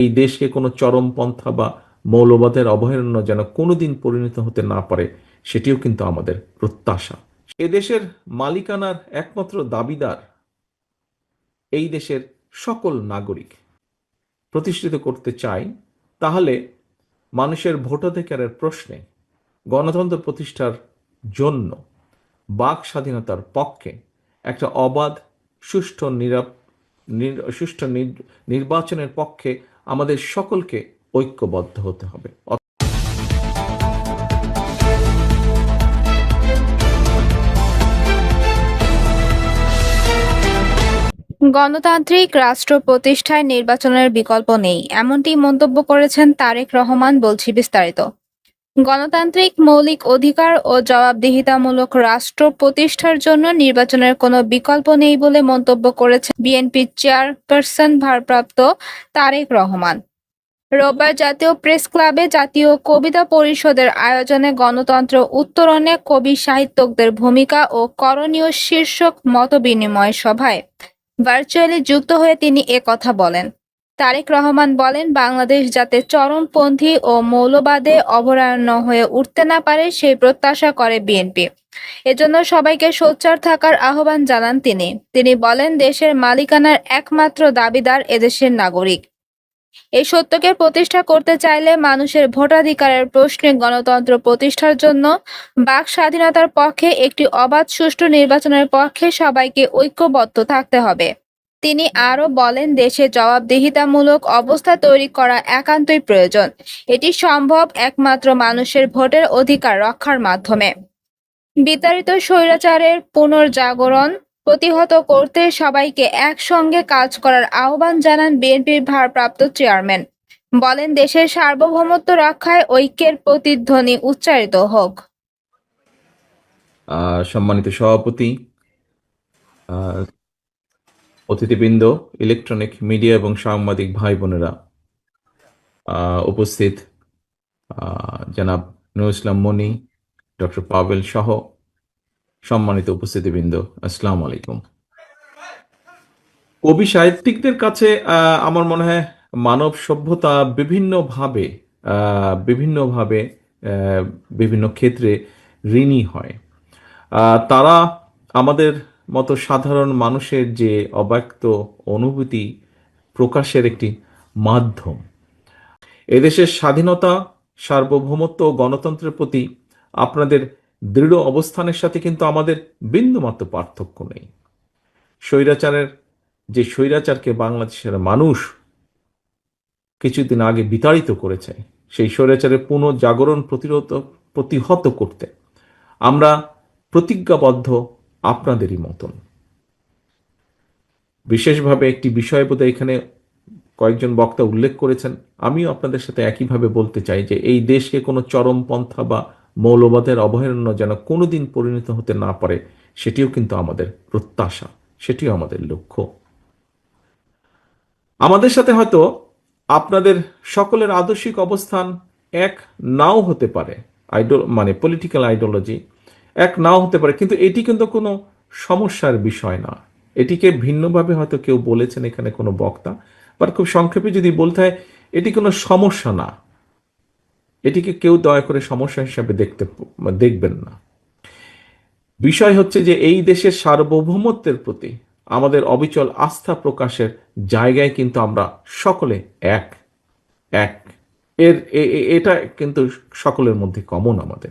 এই দেশকে কোনো চরমপন্থা বা মৌলবাদের অভয়ারণ্য যেন কোনোদিন পরিণত হতে না পারে, সেটিও কিন্তু আমাদের প্রত্যাশা। এদেশের মালিকানার একমাত্র দাবিদার এই দেশের সকল নাগরিক। প্রতিষ্ঠিত করতে চাই, তাহলে মানুষের ভোটাধিকারের প্রশ্নে গণতন্ত্র প্রতিষ্ঠার জন্য বাক স্বাধীনতার পক্ষে একটা অবাধ, সুষ্ঠু, নিরাপ, নির- সুষ্ঠু নির্বাচনের পক্ষে আমাদের সকলকে ঐক্যবদ্ধ হতে হবে। গণতান্ত্রিক রাষ্ট্র প্রতিষ্ঠায় নির্বাচনের বিকল্প নেই, এমনটি মন্তব্য করেছেন তারেক রহমান, বলছি বিস্তারিত। গণতান্ত্রিক মৌলিক অধিকার ও জবাবদিহিতামূলক রাষ্ট্র প্রতিষ্ঠার জন্য নির্বাচনের কোনো বিকল্প নেই বলে মন্তব্য করেছেন বিএনপির চেয়ারপারসন ভারপ্রাপ্ত তারেক রহমান। রোববার জাতীয় প্রেস ক্লাবে জাতীয় কবিতা পরিষদের আয়োজনে গণতন্ত্র উত্তরণে কবি সাহিত্যকদের ভূমিকা ও করণীয় শীর্ষক মতবিনিময় সভায় ভার্চুয়ালি যুক্ত হয়ে তিনি কথা বলেন। তারেক রহমান বলেন, বাংলাদেশ যাতে চরমপন্থী ও মৌলবাদে অভয়ারণ্য হয়ে উঠতে না পারে, সেই প্রত্যাশা করে বিএনপি। এজন্য সবাইকে সোচ্চার থাকার আহ্বান জানান তিনি। তিনি বলেন, দেশের মালিকানার একমাত্র দাবিদার এদেশের নাগরিক। এই সত্যকে প্রতিষ্ঠা করতে চাইলে মানুষের ভোটাধিকারের প্রশ্নে গণতন্ত্র প্রতিষ্ঠার জন্য বাক স্বাধীনতার পক্ষে একটি অবাধ সুষ্ঠু নির্বাচনের পক্ষে সবাইকে ঐক্যবদ্ধ থাকতে হবে। তিনি আরও বলেন, দেশে জবাবদিহিতামূলক অবস্থা তৈরি করা একান্তই প্রয়োজন। এটি সম্ভব একমাত্র মানুষের ভোটের অধিকার রক্ষার মাধ্যমে। বিতাড়িত স্বৈরাচারের পুনর্জাগরণ প্রতিহত করতে সবাইকে একসঙ্গে কাজ করার আহ্বান জানান বিএনপির ভারপ্রাপ্ত চেয়ারম্যান। বলেন, দেশের সার্বভৌমত্ব রক্ষায় ঐক্যের প্রতিধ্বনি উচ্চারিত হোক। সম্মানিত সভাপতি অতিথিবৃন্দ ইলেকট্রনিক মিডিয়া এবং সাংবাদিক ভাই বোনেরা উপস্থিত জনাব নুর ইসলাম মনি, ডক্টর পাবেল সহ সম্মানিত উপস্থিতিবৃন্দ, আসসালামু আলাইকুম। কবি সাহিত্যিকদের কাছে আমার মনে হয় মানব সভ্যতা বিভিন্নভাবে বিভিন্নভাবে বিভিন্ন ক্ষেত্রে ঋণী হয়। তারা আমাদের মতো সাধারণ মানুষের যে অব্যক্ত অনুভূতি প্রকাশের একটি মাধ্যম। এদেশের স্বাধীনতা, সার্বভৌমত্ব ও গণতন্ত্রের প্রতি আপনাদের দৃঢ় অবস্থানের সাথে কিন্তু আমাদের বিন্দুমাত্র পার্থক্য নেই। স্বৈরাচারের, যে স্বৈরাচারকে বাংলাদেশের মানুষ কিছুদিন আগে বিতাড়িত করেছে, সেই স্বৈরাচারের পুনঃজাগরণ প্রতিরোধ প্রতিহত করতে আমরা প্রতিজ্ঞাবদ্ধ আপনাদেরই মতন। বিশেষভাবে একটি বিষয় বোধহয় এখানে কয়েকজন বক্তা উল্লেখ করেছেন। আমিও আপনাদের সাথে একইভাবে বলতে চাই যে এই দেশকে কোনো চরমপন্থা বা মৌলবাদের অভয়ারণ্য যেন কোনোদিন পরিণত হতে না পারে, সেটিও কিন্তু আমাদের প্রত্যাশা, সেটিও আমাদের লক্ষ্য। আমাদের সাথে হয়তো আপনাদের সকলের আদর্শিক অবস্থান এক নাও হতে পারে। আইডল মানে পলিটিক্যাল আইডিওলজি এক নাও হতে পারে। কিন্তু এটি কিন্তু কোনো সমস্যার বিষয় না। এটিকে ভিন্নভাবে হয়তো কেউ বলেছেন এখানে কোনো বক্তা বাট খুব সংক্ষেপে যদি বলতে হয়, এটি কোনো সমস্যা না। এটিকে কেউ দয়া করে সমস্যা হিসাবে দেখতে দেখবেন না। বিষয় হচ্ছে যে এই দেশের সার্বভৌমত্বের প্রতি আমাদের অবিচল আস্থা প্রকাশের জায়গায় কিন্তু আমরা সকলে এক। এক। এর এটা কিন্তু সকলের মধ্যে কমন আমাদের।